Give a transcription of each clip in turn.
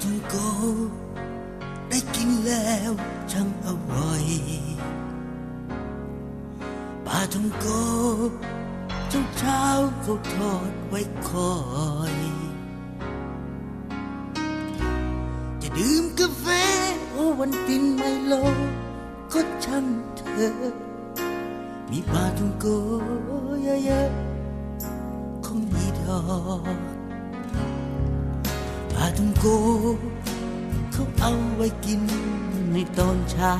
ปลาท่องโก ได้กินแล้วช่างอร่อยปลาท่องโกเช้าเช้าเขาทอดไว้คอย จะดื่มกาแฟโอวันตินไมโลก็ช่างเธอ มีปลาท่องโกเยอะๆคงมีดอก ปลาท่องโก เขาเอาไว้กินในตอนเช้า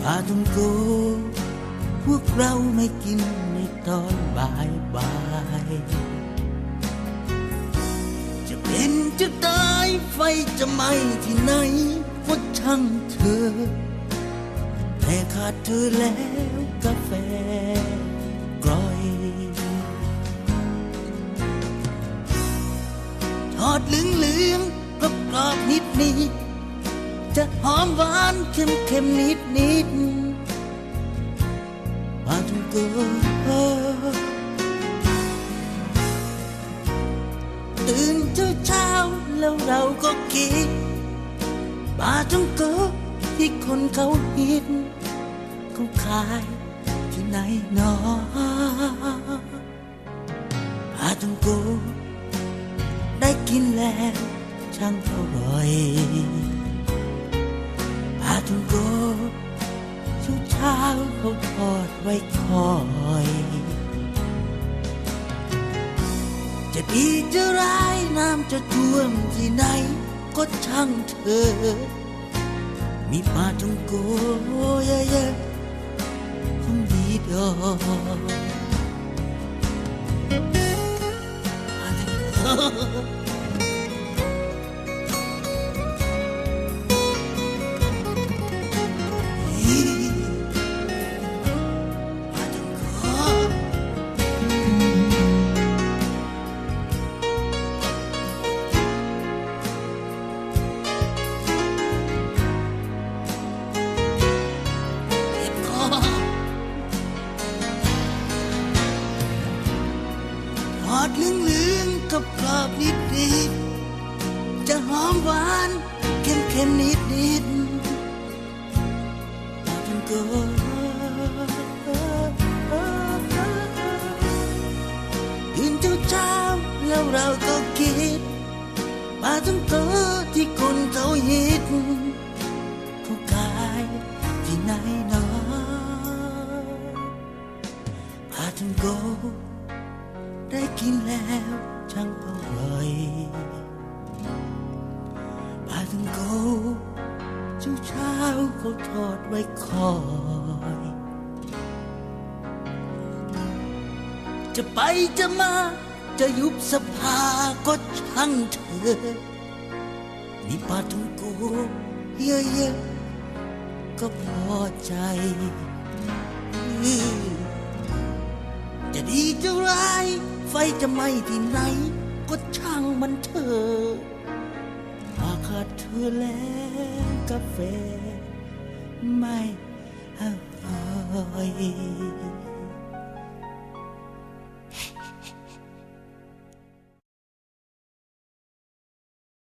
ปลาท่องโก พวกเราไม่กินในตอนบ่ายบ่ายจะเป็นจะตายไฟจะไหม้ที่ไหนก็ช่างเธอแต่ขาดเธอแล้วกาแฟ ดเหลืองเหลืองกรอบกรอบนิดนิดจะหอมหวานเค็มเค็มนิดนิดปาทุงโกตื่นเช้าเช้าแล้วเราก็คิดปาทุงโกที่คนเขาฮิตเขาขายที่ไหนหนอปาทุงโกได้ กินแล้วช่างอร่อยปลาทุงโกเช้าเช้าเขาทอดไว้คอยจะดีจะร้ายน้ำจะท่วมที่ไหนก็ช่างเธอ มีปลาทุงโกเยอะๆคงดีดอก อดเหลืองๆกับกรอบนิดนิดจะหอมหวานเค็มเค็มๆนิดนิดๆปลาท่องโกตื่นเช้าเช้าแล้วเราก็คิดปลาทั้งตัวที่คนเขาฮิตเขาขายที่ไหนนาะปลาทั้งโก ได้กินแล้วช่างอร่อยปลาทั้งโกเช้าเช้าเขาทอดไว้คอย จะไปจะมาจะยุบสภาก็ช่างเธอมีปลาทุงโกเยอะๆก็พอใจ จะดีจะร้าย ไฟจะไหม้ที่ไหน ก็ช่างมันเถอะหาขาดเธอแล้วกาแฟ ไม่อร่อย